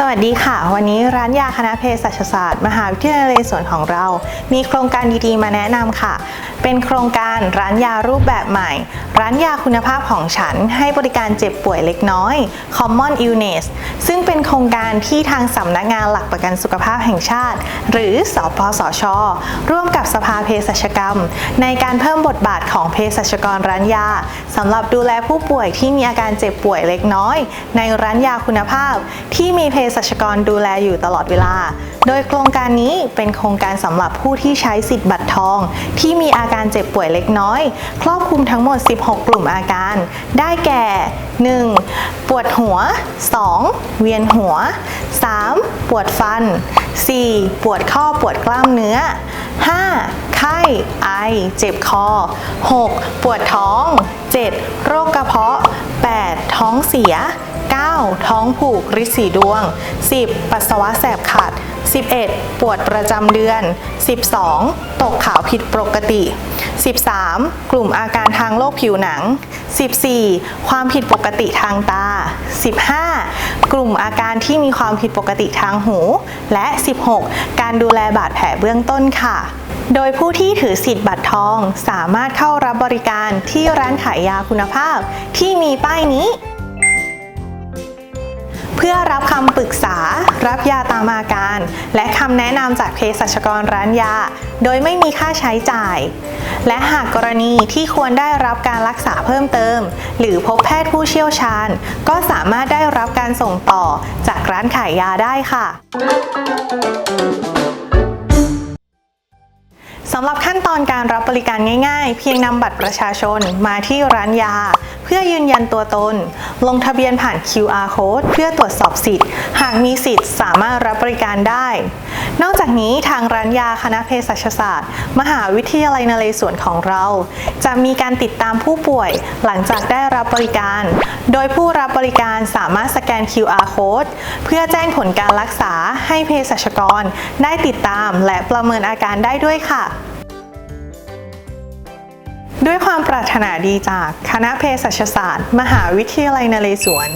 สวัสดีค่ะ วันนี้ร้านยาคณะเภสัชศาสตร์ มหาวิทยาลัยนเรศวรของเรา มีโครงการดีๆ มาแนะนำค่ะ เป็นโครงการร้านยารูปแบบใหม่ ร้านยาคุณภาพของฉัน ให้บริการเจ็บป่วยเล็กน้อย Common Illness ซึ่งเป็นโครงการที่ทางสำนักงานหลักประกันสุขภาพแห่งชาติ หรือสปสช ร่วมกับสภาเภสัชกรรม ในการเพิ่มบทบาทของเภสัชกรร้านยาสำหรับดูแลผู้ป่วยที่มีอาการเจ็บป่วยเล็กน้อย ในร้านยาคุณภาพที่มีเภสัชกรดูแลอยู่ตลอดเวลา โดยโครงการนี้เป็นโครงการสำหรับผู้ที่ใช้สิทธิ์บัตรทอง ที่มีอาการเจ็บป่วยเล็กน้อย ครอบคลุมทั้งหมด 16 กลุ่มอาการ ได้แก่ 1. ปวดหัว 2. เวียนหัว 3. ปวดฟัน 4. ปวดข้อปวดกล้ามเนื้อ 5. ไข้ ไอ เจ็บคอ 6. ปวดท้อง 7. โรคกระเพาะ 8. ท้องเสีย 9. ท้องผูกริดสีดวง 10. ปัสสาวะแสบขัด 11. ปวดประจำเดือน 12. ตกขาวผิดปกติ 13. กลุ่มอาการทางโรคผิวหนัง 14. ความผิดปกติทางตา 15. กลุ่มอาการที่มีความผิดปกติทางหู และ 16. การดูแลบาดแผลเบื้องต้นค่ะโดยผู้ที่ถือสิทธิ์บัตรทองสามารถเข้ารับบริการที่ร้านขายยาคุณภาพที่มีป้ายนี้ เพื่อรับคำปรึกษา รับยาตามอาการ และคำแนะนำจากเภสัชกรร้านยา โดยไม่มีค่าใช้จ่าย และหากกรณีที่ควรได้รับการรักษาเพิ่มเติม หรือพบแพทย์ผู้เชี่ยวชาญ ก็สามารถได้รับการส่งต่อจากร้านขายยาได้ค่ะ อนการรับบริการง่ายๆ เพียงนำบัตรประชาชนมาที่ร้านยา เพื่อยืนยันตัวตน ลงทะเบียนผ่าน QR code เพื่อตรวจสอบสิทธิ์ หากมีสิทธิ์สามารถรับบริการได้ นอกจากนี้ทางร้านยาคณะเภสัชศาสตร์ มหาวิทยาลัยนเรศวรของเรา จะมีการติดตามผู้ป่วยหลังจากได้รับบริการ โดยผู้รับบริการสามารถสแกน QR code เพื่อแจ้งผลการรักษาให้เภสัชกร ได้ติดตามและประเมินอาการได้ด้วยค่ะ ด้วยความปรารถนาดีจากคณะเภสัชศาสตร์ มหาวิทยาลัยนเรศวร